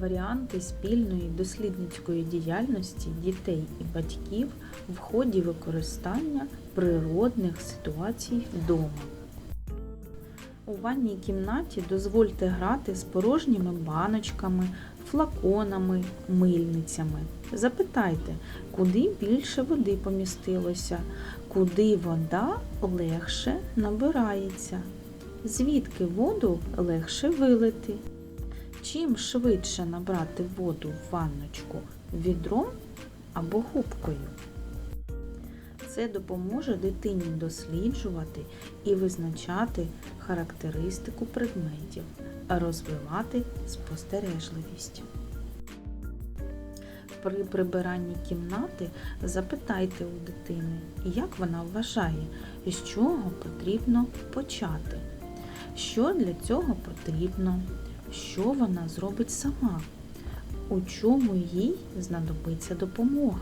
Варіанти спільної дослідницької діяльності дітей і батьків в ході використання природних ситуацій вдома. У ванній кімнаті дозвольте грати з порожніми баночками, флаконами, мильницями. Запитайте, куди більше води помістилося, куди вода легше набирається, звідки воду легше вилити. Чим швидше набрати воду в ванночку відром або губкою. Це допоможе дитині досліджувати і визначати характеристику предметів, розвивати спостережливість. При прибиранні кімнати запитайте у дитини, як вона вважає, з чого потрібно почати, що для цього потрібно, що вона зробить сама, у чому їй знадобиться допомога.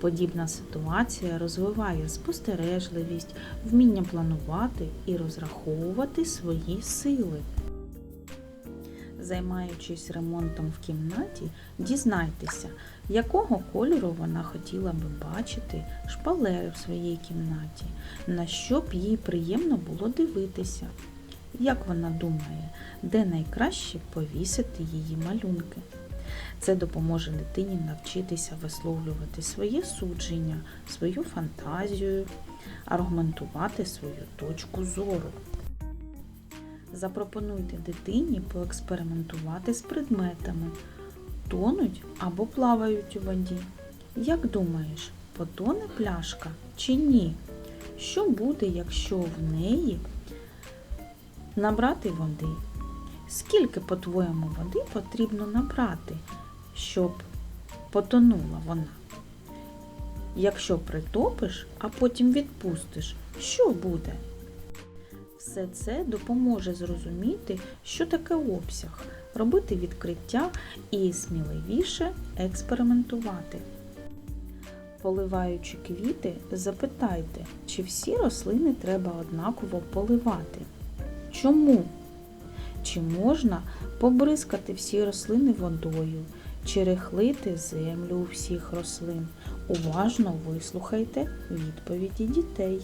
Подібна ситуація розвиває спостережливість, вміння планувати і розраховувати свої сили. Займаючись ремонтом в кімнаті, дізнайтеся, якого кольору вона хотіла би бачити шпалери в своїй кімнаті, на що б їй приємно було дивитися. Як вона думає, де найкраще повісити її малюнки? Це допоможе дитині навчитися висловлювати своє судження, свою фантазію, аргументувати свою точку зору. Запропонуйте дитині поекспериментувати з предметами, тонуть або плавають у воді. Як думаєш, потоне пляшка чи ні? Що буде, якщо в неї набрати води? Скільки, по-твоєму, води потрібно набрати, щоб потонула вона? Якщо притопиш, а потім відпустиш, що буде? Все це допоможе зрозуміти, що таке обсяг, робити відкриття і сміливіше експериментувати. Поливаючи квіти, запитайте, чи всі рослини треба однаково поливати. Чому? Чи можна побризкати всі рослини водою, чи рихлити землю у всіх рослин? Уважно вислухайте відповіді дітей.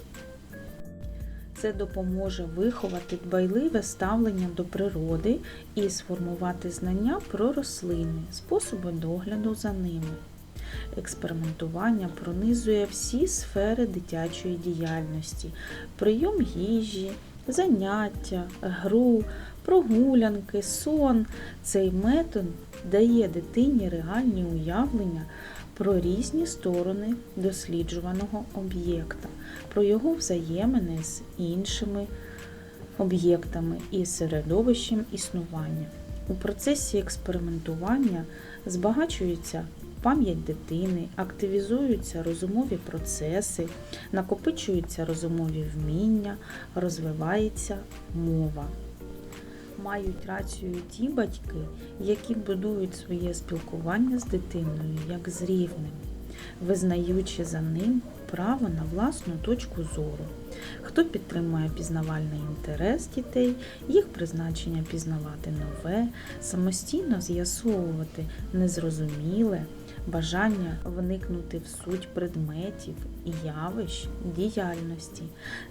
Це допоможе виховати дбайливе ставлення до природи і сформувати знання про рослини, способи догляду за ними. Експериментування пронизує всі сфери дитячої діяльності, прийом їжі, заняття, гру, прогулянки, сон. Цей метод дає дитині реальні уявлення про різні сторони досліджуваного об'єкта, про його взаємини з іншими об'єктами і середовищем існування. У процесі експериментування збагачується пам'ять дитини, активізуються розумові процеси, накопичуються розумові вміння, розвивається мова. Мають рацію ті батьки, які будують своє спілкування з дитиною як з рівним, визнаючи за ним право на власну точку зору. Хто підтримує пізнавальний інтерес дітей, їх призначення пізнавати нове, самостійно з'ясовувати незрозуміле, бажання вникнути в суть предметів, явищ, діяльності,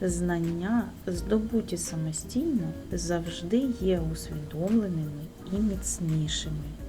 знання, здобуті самостійно, завжди є усвідомленими і міцнішими.